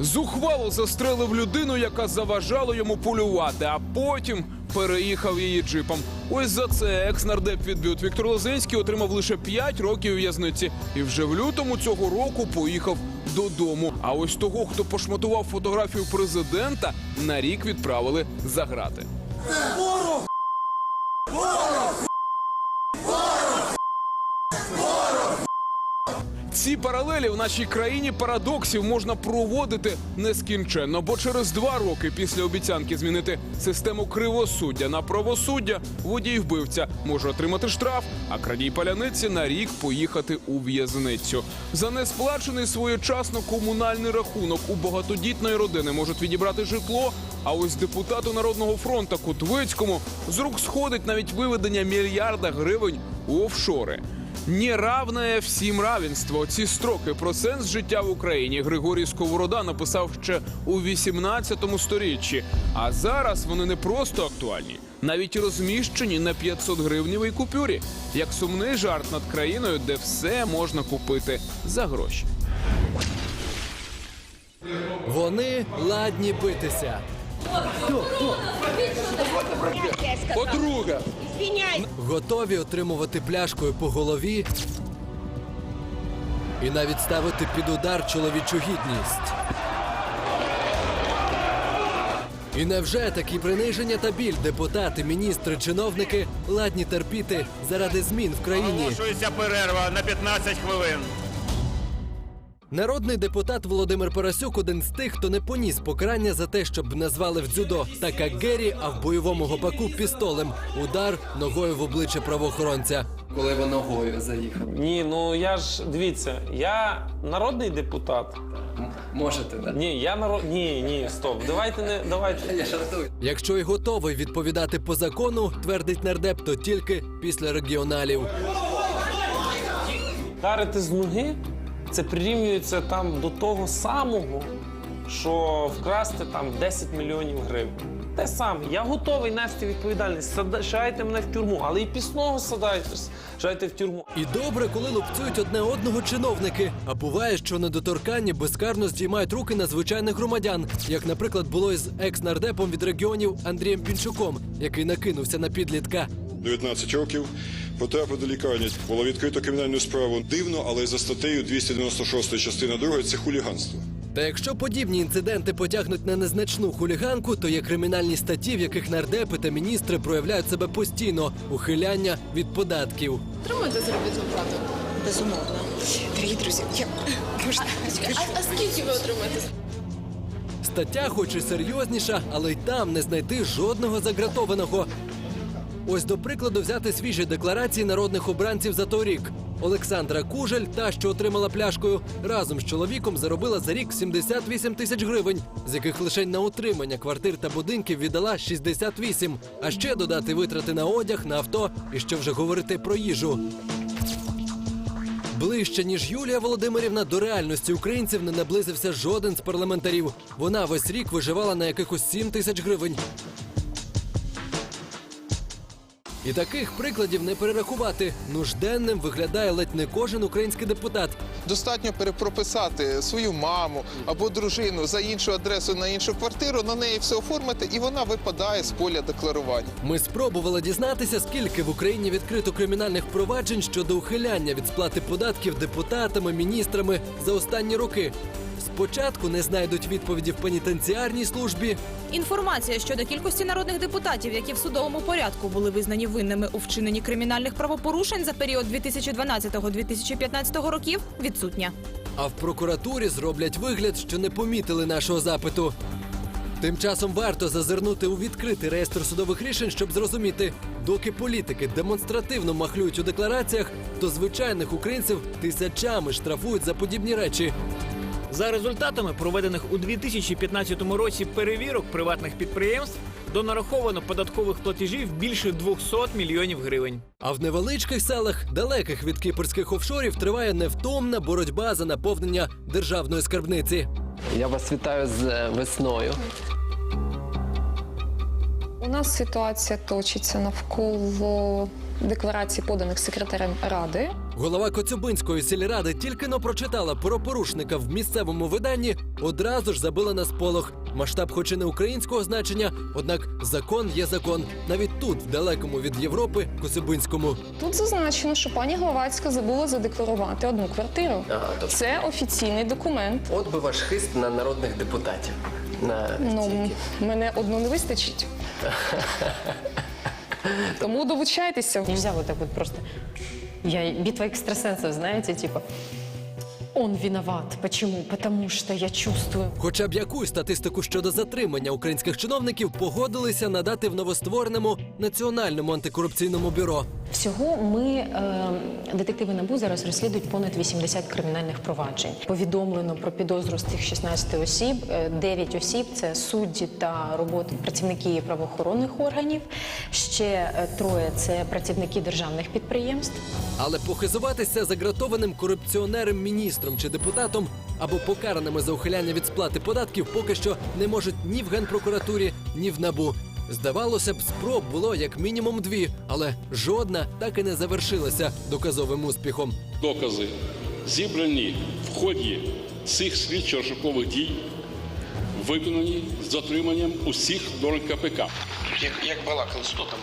Зухвало застрелив людину, яка заважала йому полювати, а потім переїхав її джипом. Ось за це екс-нардеп від Бют Віктор Лозинський отримав лише 5 років в'язниці і вже в лютому цього року поїхав додому. А ось того, хто пошматував фотографію президента, на рік відправили за грати. Ці паралелі в нашій країні парадоксів можна проводити нескінченно, бо через два роки після обіцянки змінити систему кривосуддя на правосуддя водій вбивця може отримати штраф, а крадій паляниці на рік поїхати у в'язницю. За несплачений своєчасно комунальний рахунок у багатодітної родини можуть відібрати житло. А ось депутату народного фронту Кутвицькому з рук сходить навіть виведення мільярда гривень у офшори. Неравне всім равенство. Ці строки про сенс життя в Україні Григорій Сковорода написав ще у 18 сторіччі. А зараз вони не просто актуальні, навіть розміщені на 500 гривнівій купюрі, як сумний жарт над країною, де все можна купити за гроші. Вони ладні битися. Подруга, Извиняйся. Готові отримувати пляшкою по голові і навіть ставити під удар чоловічу гідність. І невже такі приниження та біль депутати, міністри, чиновники ладні терпіти заради змін в країні? Оголошується перерва на 15 хвилин. Народний депутат Володимир Парасюк один з тих, хто не поніс покарання за те, щоб назвали в дзюдо така Гері, а в бойовому гопаку пістолем. Удар ногою в обличчя правоохоронця. коли ви ногою заїхали. Ні, ну я ж дивіться, я народний депутат. Можете, так? Ні, я народ. Ні, ні, стоп. Давайте не давайте. Я жартую. Якщо й готовий відповідати по закону, твердить нардеп, то тільки після регіоналів. Карити з ноги це прирівнюється там до того самого, що вкрасти там 10 мільйонів гривень. Те саме, я готовий нести відповідальність. Садайте мене в тюрму, але і пісного садайте, садайте в тюрму. І добре, коли лупцюють одне одного чиновники. А буває, що недоторканні безкарно здіймають руки на звичайних громадян, як, наприклад, було із екс-нардепом від регіонів Андрієм Пінчуком, який накинувся на підлітка. 19 років, потрапив до лікарні. Було відкрито кримінальну справу. Дивно, але за статтею 296 частина 2 це хуліганство. Та якщо подібні інциденти потягнуть на незначну хуліганку, то є кримінальні статті, в яких нардепи та міністри проявляють себе постійно ухиляння від податків. Отримуєте заробітну плату? Безумовно. Дорогі друзі, я можна. А, а скільки ви отримаєте? Стаття, хоч і серйозніша, але й там не знайти жодного загратованого. Ось до прикладу взяти свіжі декларації народних обранців за той рік. Олександра Кужель, та що отримала пляшкою, разом з чоловіком заробила за рік 78 тисяч гривень, з яких лише на утримання квартир та будинків віддала 68. А ще додати витрати на одяг, на авто і що вже говорити про їжу. Ближче ніж Юлія Володимирівна до реальності українців не наблизився жоден з парламентарів. Вона весь рік виживала на якихось 7 тисяч гривень. І таких прикладів не перерахувати. Нужденним виглядає ледь не кожен український депутат. Достатньо перепрописати свою маму або дружину за іншу адресу на іншу квартиру, на неї все оформити, і вона випадає з поля декларування. Ми спробували дізнатися, скільки в Україні відкрито кримінальних проваджень щодо ухиляння від сплати податків депутатами, міністрами за останні роки. Спочатку не знайдуть відповіді в пенітенціарній службі, Інформація щодо кількості народних депутатів, які в судовому порядку були визнані винними у вчиненні кримінальних правопорушень за період 2012-2015 років, відсутня. а в прокуратурі зроблять вигляд, що не помітили нашого запиту. Тим часом варто зазирнути у відкритий реєстр судових рішень, щоб зрозуміти, доки політики демонстративно махлюють у деклараціях, то звичайних українців тисячами штрафують за подібні речі. За результатами проведених у 2015 році перевірок приватних підприємств до нараховано податкових платежів більше 200 мільйонів гривень. А в невеличких селах, далеких від кіпрських офшорів, триває невтомна боротьба за наповнення державної скарбниці. Я вас вітаю з е, весною. У нас ситуація точиться навколо декларацій, поданих секретарем ради. Голова Коцюбинської сільради тільки но прочитала про порушника в місцевому виданні, одразу ж забила на сполох. Масштаб, хоч і не українського значення, однак закон є закон. Навіть тут, в далекому від Європи, Коцюбинському. Тут зазначено, що пані Гловацька забула задекларувати одну квартиру. Ага, тобто- Це офіційний документ. От би ваш хист на народних депутатів. На Ну, мене одну не вистачить. Тому долучайтеся. Нельзя вот так вот просто. Я битва экстрасенсов, знаете, типа. Он виноват. Почему? Потому что я чувствую. Хоча б якусь статистику щодо затримання українських чиновників погодилися надати в новоствореному національному антикорупційному бюро. Всього ми е, детективи НАБУ зараз розслідують понад 80 кримінальних проваджень. Повідомлено про підозру з цих 16 осіб. Е, 9 осіб це судді та роботи працівники правоохоронних органів. Ще е, троє це працівники державних підприємств. Але похизуватися загратованим корупціонером міністром чи депутатом або покараними за ухиляння від сплати податків поки що не можуть ні в генпрокуратурі, ні в набу. Здавалося б, спроб було як мінімум дві, але жодна так і не завершилася доказовим успіхом. Докази зібрані в ході цих слідчо-розшукових дій, виконані з затриманням усіх до КПК. Як, як балакали, що там?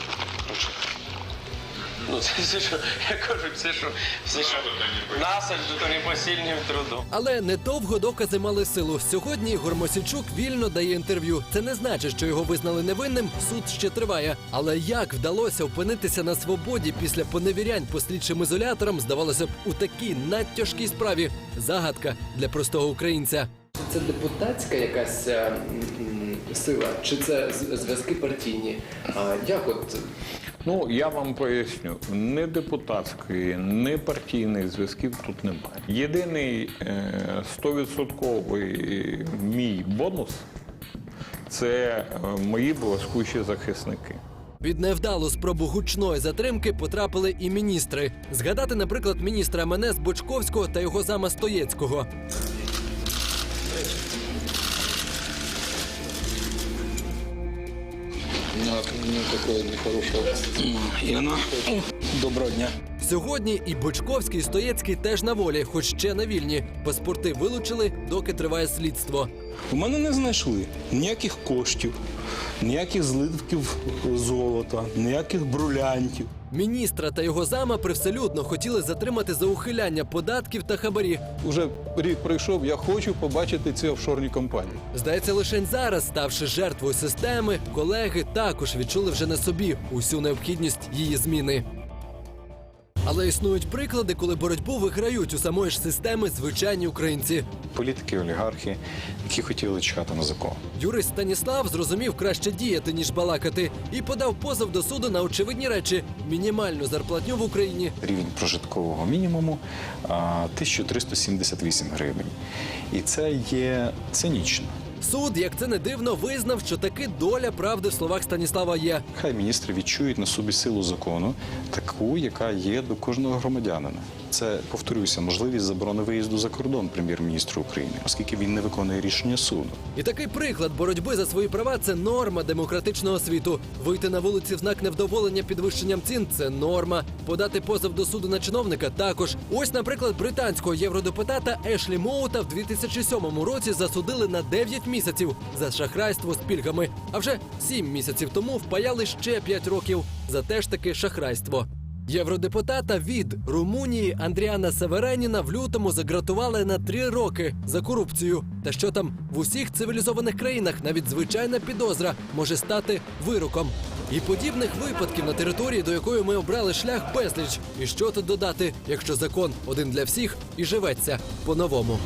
Ну, це все, що, я кажу, все, що, все, що насаджу, то непосильним трудом. Але недовго докази мали силу. Сьогодні Ігор Мосійчук вільно дає інтерв'ю. Це не значить, що його визнали невинним. Суд ще триває. Але як вдалося опинитися на свободі після поневірянь по слідчим ізоляторам, здавалося б, у такій надтяжкій справі загадка для простого українця. Це депутатська якась е, сила, чи це зв'язки партійні? А як от Ну, я вам поясню, не депутатської, не партійних зв'язків тут немає. Єдиний е, 100% мій бонус це е, мої блискучі захисники. Під невдалу спробу гучної затримки потрапили і міністри. Згадати, наприклад, міністра МНС Бочковського та його зама Стоєцького. Доброго дня. Сьогодні і Бочковський, і Стоєцький теж на волі, хоч ще на вільні. Паспорти вилучили, доки триває слідство. У мене не знайшли ніяких коштів, ніяких злитків золота, ніяких брулянтів. Міністра та його зама привселюдно хотіли затримати за ухиляння податків та хабарі. Уже рік пройшов, я хочу побачити ці офшорні компанії. Здається, лише зараз, ставши жертвою системи, колеги також відчули вже на собі усю необхідність її зміни. Але існують приклади, коли боротьбу виграють у самої ж системи звичайні українці. Політики, олігархи, які хотіли чекати на закон. Юрист Станіслав зрозумів краще діяти, ніж балакати, і подав позов до суду на очевидні речі: мінімальну зарплатню в Україні, Рівень прожиткового мінімуму а, 1378 гривень. І це є цинічно. Суд, як це не дивно, визнав, що таки доля правди в словах Станіслава є. Хай міністри відчують на собі силу закону, таку, яка є до кожного громадянина. Це повторюся, можливість заборони виїзду за кордон прем'єр-міністру України, оскільки він не виконує рішення суду. І такий приклад боротьби за свої права це норма демократичного світу. Вийти на вулиці в знак невдоволення підвищенням цін це норма. Подати позов до суду на чиновника також. Ось, наприклад, британського євродепутата Ешлі Моута в 2007 році засудили на 9 місяців за шахрайство з пільгами. А вже 7 місяців тому впаяли ще 5 років за теж таки шахрайство. Євродепутата від Румунії Андріана Севереніна в лютому загратували на три роки за корупцію. Та що там в усіх цивілізованих країнах навіть звичайна підозра може стати вироком. І подібних випадків на території, до якої ми обрали шлях безліч. І що тут додати, якщо закон один для всіх і живеться по-новому.